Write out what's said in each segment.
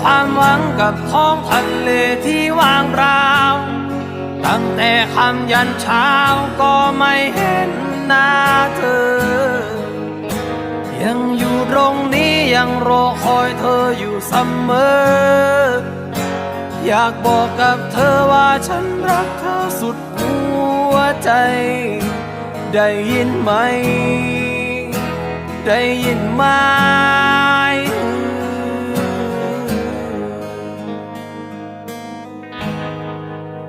ความหวังกับท้องทะเลที่ว่างเปล่าตั้งแต่คำยันเช้าก็ไม่เห็นหน้าเธอ ยังอยู่ตรงนี้ยังรอคอยเธออยู่เสมอ อยากบอกกับเธอว่าฉันรักเธอสุดหัวใจ ได้ยินไหม ได้ยินไหม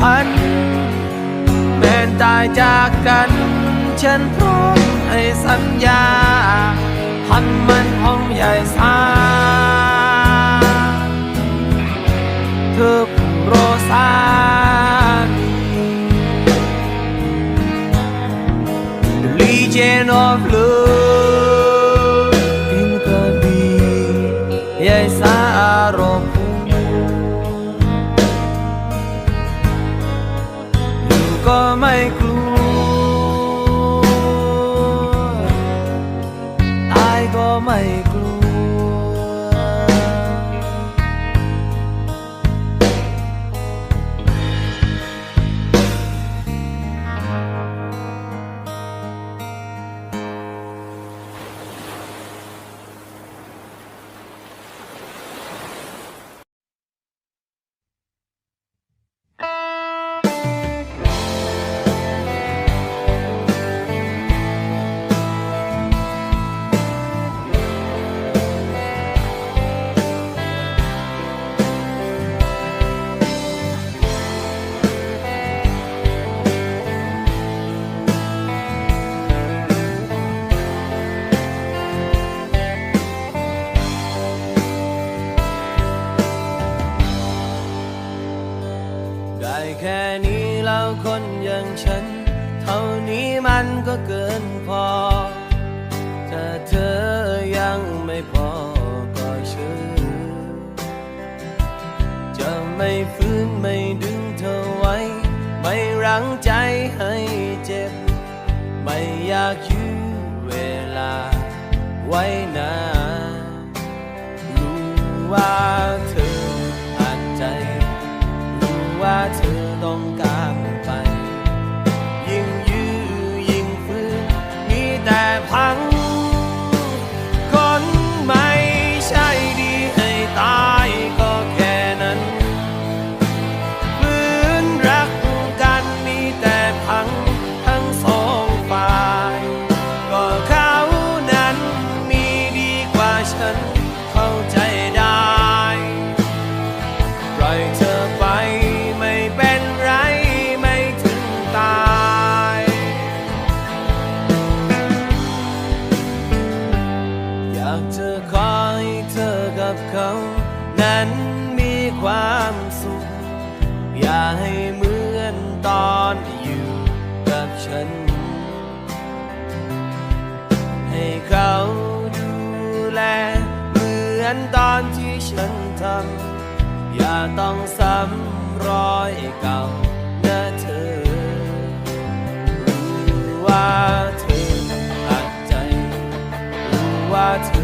พัน แม้นตายจากกัน ฉันพร้อมให้สัญญา พันมันห้องใหญ่สาเธอผู้โรสามี The Legion of Love ก็ไม่กลัว ตายก็ไม่กลัว เธอยังไม่พอก็เชื่อจะไม่ฟื้นไม่ดึงเธอไว้ ไม่รั้งใจให้เจ็บ ไม่อยากยื้อเวลาไว้นานรู้ว่าเธอันมีความสุข อย่าให้เหมือนตอนอยู่กับฉัน ให้เขาดูแล เหมือนตอนที่ฉันทำ อย่าต้องซ้ำรอยเก่านเธอ รู้ว่าเธออัดใจ รู้ว่าเธอ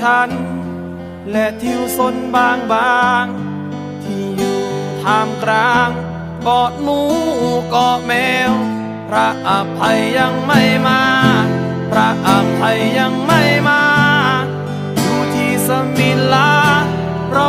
ฉัน และทิวสนบางบาง ที่อยู่ท่ามกลางเกาะหนูเกาะแมว พระอภัยยังไม่มา พระอภัยยังไม่มา อยู่ที่สมิลาเรา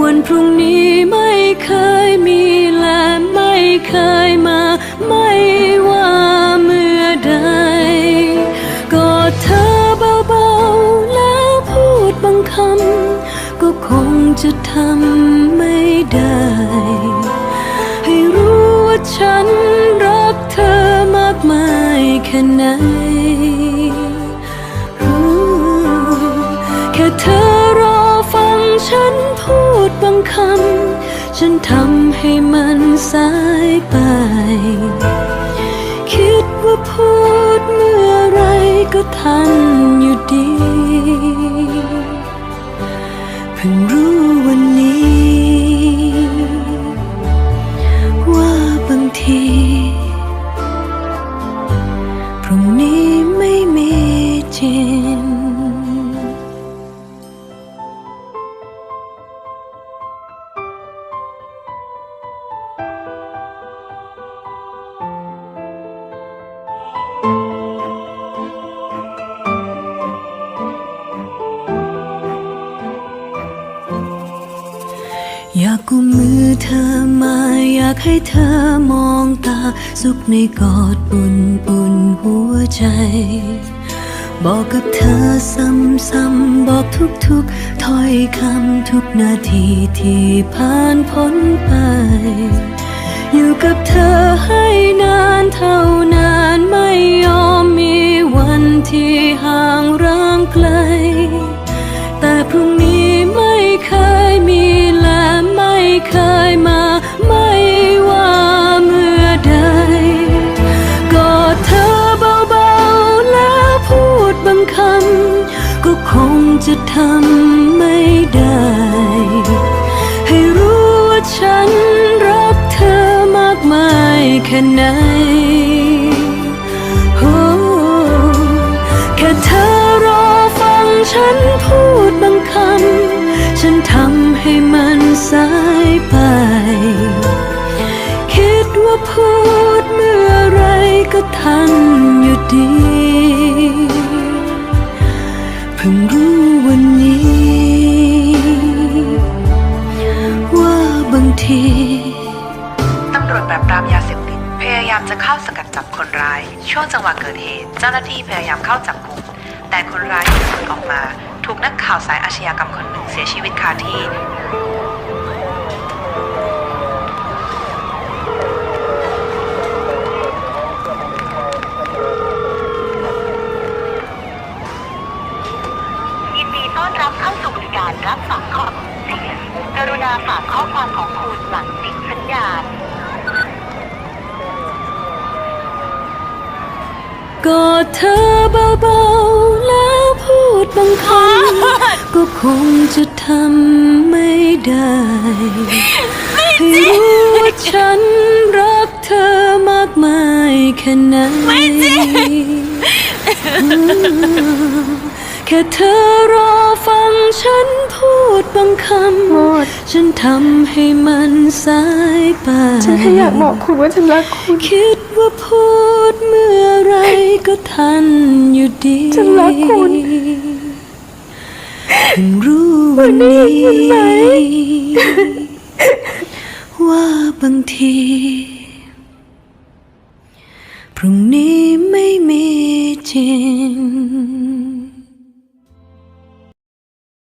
วันพรุ่งนี้ไม่เคยมีและไม่เคยมา ไม่ว่าเมื่อใดกอดเธอเบาๆแล้วพูดบางคำก็คงจะทำไม่ได้ ให้รู้ว่าฉันรักเธอมากมายแค่ไหนแค่เธอรอฟังฉันพูด คำ ฉันทำให้มันสายไป คิดว่าพูดเมื่อไรก็ทันอยู่ดี เพิ่งรู้วันนี้ มมือเธอมาอยากให้เธอมองตา สุขในกอดอุ่นอุ่นหัวใจ บอกกับเธอซ้ำๆบอกทุกๆถ้อยคำทุกนาทีที่ผ่านพ้นไป อยู่กับเธอให้นานเท่านานไม่ยอมมีวันที่ห่างร่างไกล แต่พรุ่งนี้ไม่เคยมี เคยมาไม่ว่าเมื่อใดกอดเธอเบาๆแล้วพูดบางคำก็คงจะทำไม่ได้ ให้รู้ว่าฉันรักเธอมากมายแค่ไหนโอ้แค่เธอรอฟังฉันพูดบางคำ ฉันทำให้มันสาย พูดเมื่อไรก็ทันอยู่ดี เพิ่งรู้วันนี้ ว่าบางที ตำรวจปราบปรามยาเสพติดพยายามจะเข้าสกัดจับคนร้าย ช่วงจังหวะเกิดเหตุ เจ้าหน้าที่พยายามเข้าจับกุมแต่คนร้ายหนีออกมา ถูกนักข่าวสายอาชญากรรมคนหนึ่งเสียชีวิตคาที่ ยินดีต้อนรับเข้าสู่บริ การรับฝากข้อมูลเสียงกรุณาฝากข้อความของคุณหลังติดสัญญาณ กอดเธอเบาๆแล้วพูดบางคำก็คงจะทำไม่ได้ ให้รู้ว่าฉันรักเธอมากมายแค่ไหนไม่จริงแค่เธอรอฟังฉันพูดบางคำ ฉันทำให้มันสายไป ฉันแค่อยากบอกคุณว่าฉันรักคุณ คิดว่าพูดเมื่อไรก็ทันอยู่ดี ฉันรักคุณเพิ่งรู้วันนี้วันนี้เห็นไหมว่าบางที พรุ่งนี้ไม่มีจริง